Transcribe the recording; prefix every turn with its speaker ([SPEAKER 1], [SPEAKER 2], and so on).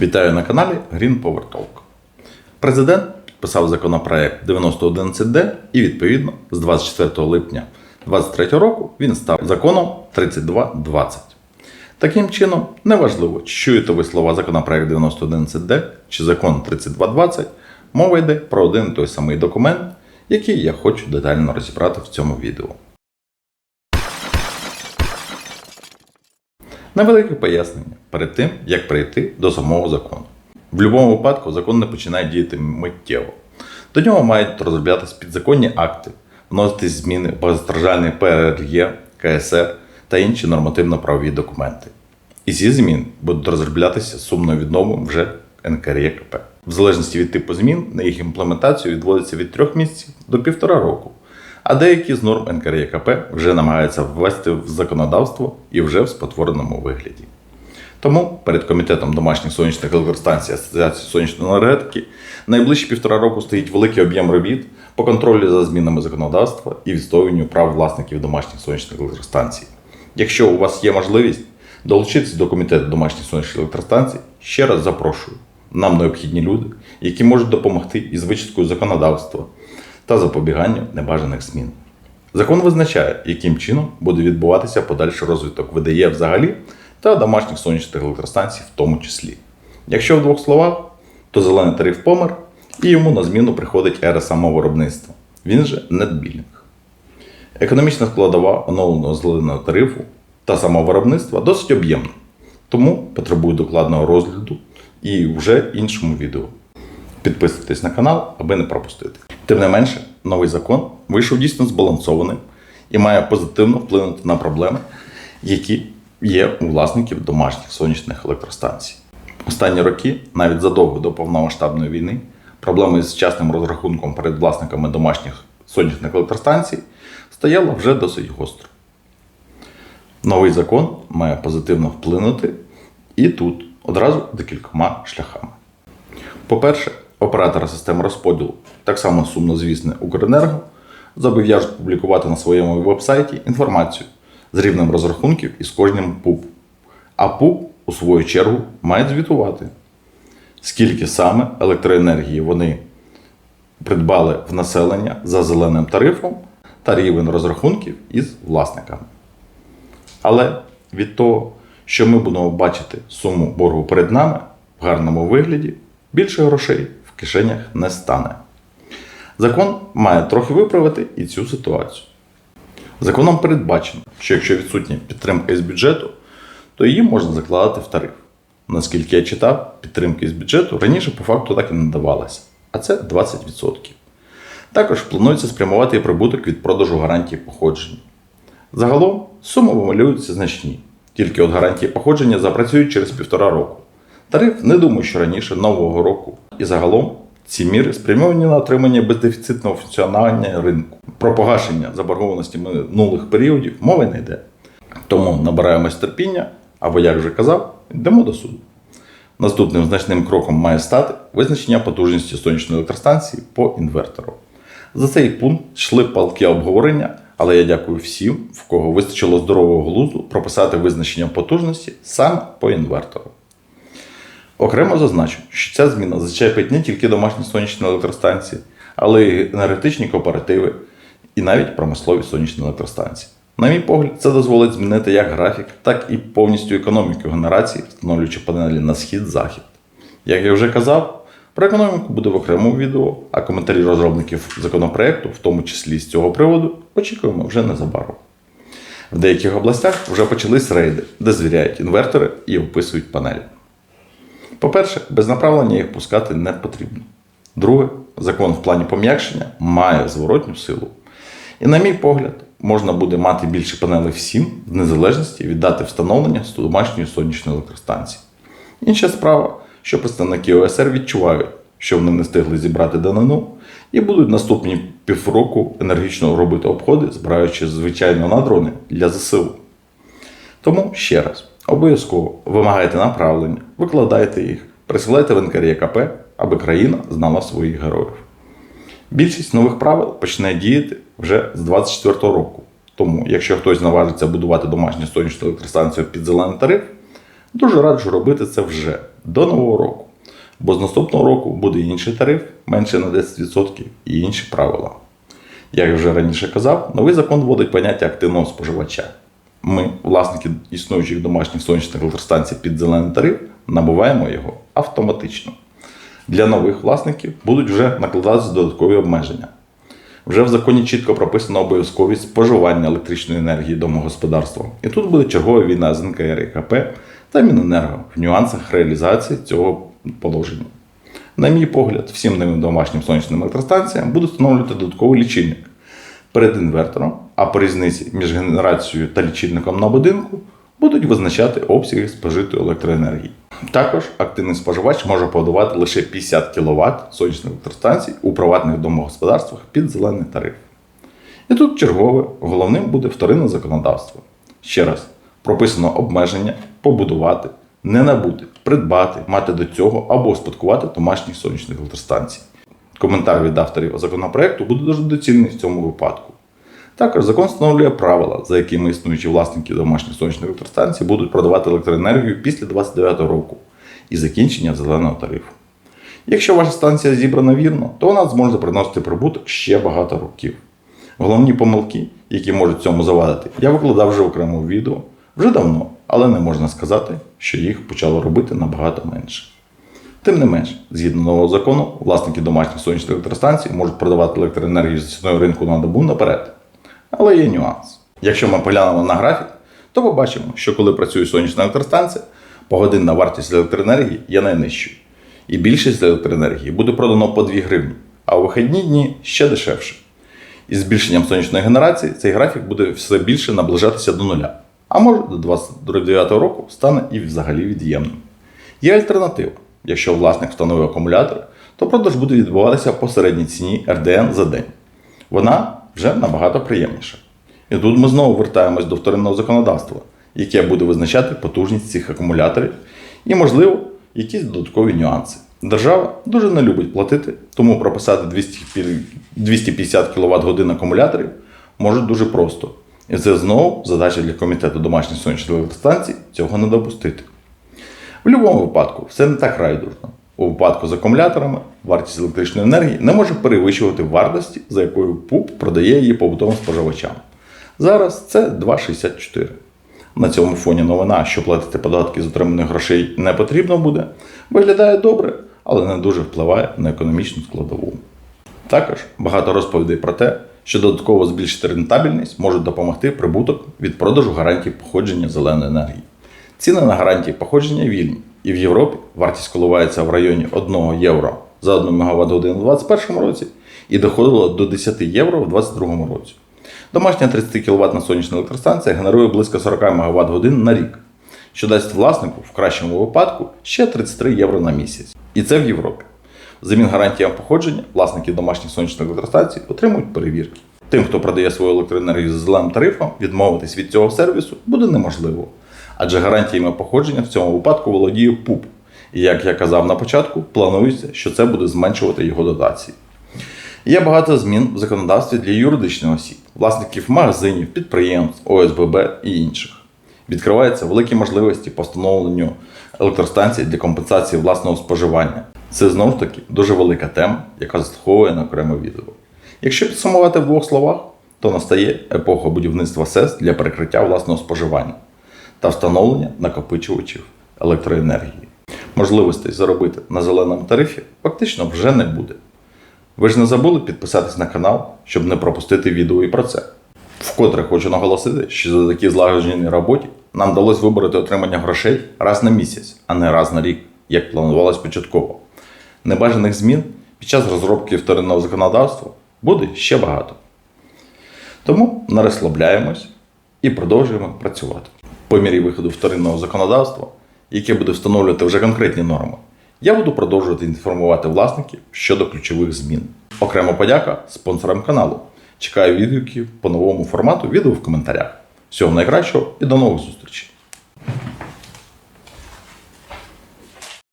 [SPEAKER 1] Вітаю на каналі Green Power Talk. Президент підписав законопроект 9011D і відповідно з 24 липня 2023 року він став законом 3220. Таким чином, неважливо, чи чуєте ви слова законопроект 9011D чи закон 3220, мова йде про один той самий документ, який я хочу детально розібрати в цьому відео. Невелике пояснення перед тим, як прийти до самого закону. В будь-якому випадку закон не починає діяти миттєво. До нього мають розроблятися підзаконні акти, вноситись зміни в багатостраждальний ПРЄ, КСР та інші нормативно-правові документи. І ці зміни будуть розроблятися з сумною відновом вже НКРЄКП. В залежності від типу змін на їх імплементацію відводиться від трьох місяців до півтора року. А деякі з норм НКРЄКП вже намагаються ввести в законодавство і вже в спотвореному вигляді. Тому перед комітетом домашніх сонячних електростанцій Асоціації сонячної енергетики найближчі півтора року стоїть великий об'єм робіт по контролю за змінами законодавства і відстоюванню прав власників домашніх сонячних електростанцій. Якщо у вас є можливість долучитися до комітету домашніх сонячних електростанцій, ще раз запрошую. Нам необхідні люди, які можуть допомогти із вичисткою законодавства та запобіганню небажаних змін. Закон визначає, яким чином буде відбуватися подальший розвиток ВДЄ взагалі та домашніх сонячних електростанцій в тому числі. Якщо в двох словах, то зелений тариф помер, і йому на зміну приходить ера самовиробництва. Він же нетбілінг. Економічна складова оновленого зеленого тарифу та самовиробництва досить об'ємна, тому потребує докладного розгляду і вже іншому відео. Підписуйтесь на канал, аби не пропустити. Тим не менше, новий закон вийшов дійсно збалансованим і має позитивно вплинути на проблеми, які є у власників домашніх сонячних електростанцій. Останні роки, навіть задовго до повномасштабної війни, проблеми з частним розрахунком перед власниками домашніх сонячних електростанцій стояла вже досить гостро. Новий закон має позитивно вплинути і тут одразу декількома шляхами. По-перше, оператора системи розподілу, так само сумнозвісне Укренерго, зобов'яжуть публікувати на своєму вебсайті інформацію з рівнем розрахунків із кожним ПУП. А ПУП, у свою чергу, має звітувати, скільки саме електроенергії вони придбали в населення за зеленим тарифом та рівень розрахунків із власниками. Але від того, що ми будемо бачити суму боргу перед нами в гарному вигляді, більше грошей кишенях не стане. Закон має трохи виправити і цю ситуацію. Законом передбачено, що якщо відсутня підтримка із бюджету, то її можна закладати в тариф. Наскільки я читав, підтримки з бюджету раніше по факту так і не давалося, а це 20%. Також планується спрямувати і прибуток від продажу гарантії походження. Загалом суми вималюються значні, тільки от гарантії походження запрацюють через півтора року. Тариф не думаю, що раніше нового року. І загалом ці міри спрямовані на отримання бездефіцитного функціонування ринку. Про погашення заборгованості минулих періодів мови не йде. Тому набираємось терпіння, або, як вже казав, йдемо до суду. Наступним значним кроком має стати визначення потужності сонячної електростанції по інвертору. За цей пункт йшли палки обговорення, але я дякую всім, в кого вистачило здорового глузду прописати визначення потужності саме по інвертору. Окремо зазначу, що ця зміна зачепить не тільки домашні сонячні електростанції, але й енергетичні кооперативи і навіть промислові сонячні електростанції. На мій погляд, це дозволить змінити як графік, так і повністю економіку генерації, встановлюючи панелі на схід-захід. Як я вже казав, про економіку буде в окремому відео, а коментарі розробників законопроекту, в тому числі з цього приводу, очікуємо вже незабаром. В деяких областях вже почались рейди, де звіряють інвертори і описують панелі. По-перше, без направлення їх пускати не потрібно. Друге, закон в плані пом'якшення має зворотню силу. І, на мій погляд, можна буде мати більше панелей всім, в незалежності від дати встановлення з домашньої сонячної електростанції. Інша справа, що представники ОСР відчувають, що вони не встигли зібрати данину, і будуть наступні півроку енергічно робити обходи, збираючи звичайно на дрони для ЗСУ. Тому ще раз, обов'язково вимагайте направлення, викладайте їх, присилайте в НКРЄКП, аби країна знала своїх героїв. Більшість нових правил почне діяти вже з 2024 року. Тому, якщо хтось наважиться будувати домашню сонячну електростанцію під зелений тариф, дуже раджу робити це вже, до нового року. Бо з наступного року буде інший тариф, менше на 10% і інші правила. Як я вже раніше казав, новий закон вводить поняття активного споживача. Ми, власники існуючих домашніх сонячних електростанцій під зелений тариф, набуваємо його автоматично. Для нових власників будуть вже накладатися додаткові обмеження. Вже в законі чітко прописано обов'язковість споживання електричної енергії домогосподарством. І тут буде чергова війна з НКР і КП та Міненерго в нюансах реалізації цього положення. На мій погляд, всім новим домашнім сонячним електростанціям будуть встановлювати додатковий лічильник перед інвертором, а по різниці між генерацією та лічильником на будинку будуть визначати обсяги спожитої електроенергії. Також активний споживач може подавати лише 50 кВт сонячних електростанцій у приватних домогосподарствах під зелений тариф. І тут чергове, головним буде вторинне законодавство. Ще раз, прописано обмеження побудувати, не набути, придбати, мати до цього або успадкувати домашніх сонячних електростанцій. Коментар від авторів законопроекту буде дуже доцільний в цьому випадку. Також закон встановлює правила, за якими існуючі власники домашніх сонячних електростанцій будуть продавати електроенергію після 29 року і закінчення зеленого тарифу. Якщо ваша станція зібрана вірно, то вона зможе приносити прибуток ще багато років. Головні помилки, які можуть цьому завадити, я викладав вже в окремому відео вже давно, але не можна сказати, що їх почало робити набагато менше. Тим не менш, згідно нового закону, власники домашніх сонячних електростанцій можуть продавати електроенергію за ціною ринку на добу наперед. Але є нюанс. Якщо ми поглянемо на графік, то побачимо, що коли працює сонячна електростанція, погодинна вартість електроенергії є найнижчою. І більшість електроенергії буде продано по 2 гривні, а у вихідні дні ще дешевше. Із збільшенням сонячної генерації цей графік буде все більше наближатися до нуля. А може до 2029 року стане і взагалі від'ємним. Є альтернатива. Якщо власник встановив акумулятор, то продаж буде відбуватися по середній ціні РДН за день. Вона вже набагато приємніша. І тут ми знову вертаємось до вторинного законодавства, яке буде визначати потужність цих акумуляторів і, можливо, якісь додаткові нюанси. Держава дуже не любить платити, тому прописати 200 250 кВт годин акумуляторів може дуже просто. І це знову задача для комітету домашніх сонячних електростанцій цього не допустити. В будь-якому випадку все не так райдужно. У випадку з акумуляторами вартість електричної енергії не може перевищувати вартості, за якою ПУП продає її побутовим споживачам. Зараз це 2,64. На цьому фоні новина, що платити податки з отриманих грошей не потрібно буде, виглядає добре, але не дуже впливає на економічну складову. Також багато розповідей про те, що додатково збільшити рентабельність можуть допомогти прибуток від продажу гарантій походження зеленої енергії. Ціни на гарантії походження вільні, і в Європі вартість коливається в районі 1 євро за 1 МВт годину у 2021 році і доходило до 10 євро у 2022 році. Домашня 30 кВт сонячна електростанція генерує близько 40 МВт годин на рік, що дасть власнику в кращому випадку ще 33 євро на місяць. І це в Європі. Взамін гарантіям походження власники домашніх сонячних електростанцій отримують перевірки. Тим, хто продає свою електроенергію за зеленим тарифом, відмовитись від цього сервісу буде неможливо. Адже гарантіями походження в цьому випадку володіє ПУП. І як я казав на початку, планується, що це буде зменшувати його дотації. Є багато змін в законодавстві для юридичних осіб, власників магазинів, підприємств, ОСББ і інших. Відкриваються великі можливості по встановленню електростанцій для компенсації власного споживання. Це знову ж таки дуже велика тема, яка заслуговує на окреме відео. Якщо підсумувати в двох словах, то настає епоха будівництва СЕС для перекриття власного споживання та встановлення накопичувачів електроенергії. Можливостей заробити на зеленому тарифі фактично вже не буде. Ви ж не забули підписатись на канал, щоб не пропустити відео і про це. Вкотре хочу наголосити, що за такій злагодженій роботі нам вдалося вибороти отримання грошей раз на місяць, а не раз на рік, як планувалось початково. Небажаних змін під час розробки вторинного законодавства буде ще багато. Тому не розслабляємось і продовжуємо працювати. По мірі виходу вторинного законодавства, яке буде встановлювати вже конкретні норми, я буду продовжувати інформувати власників щодо ключових змін. Окрема подяка спонсорам каналу. Чекаю відгуків по новому формату відео в коментарях. Всього найкращого і до нових зустрічей!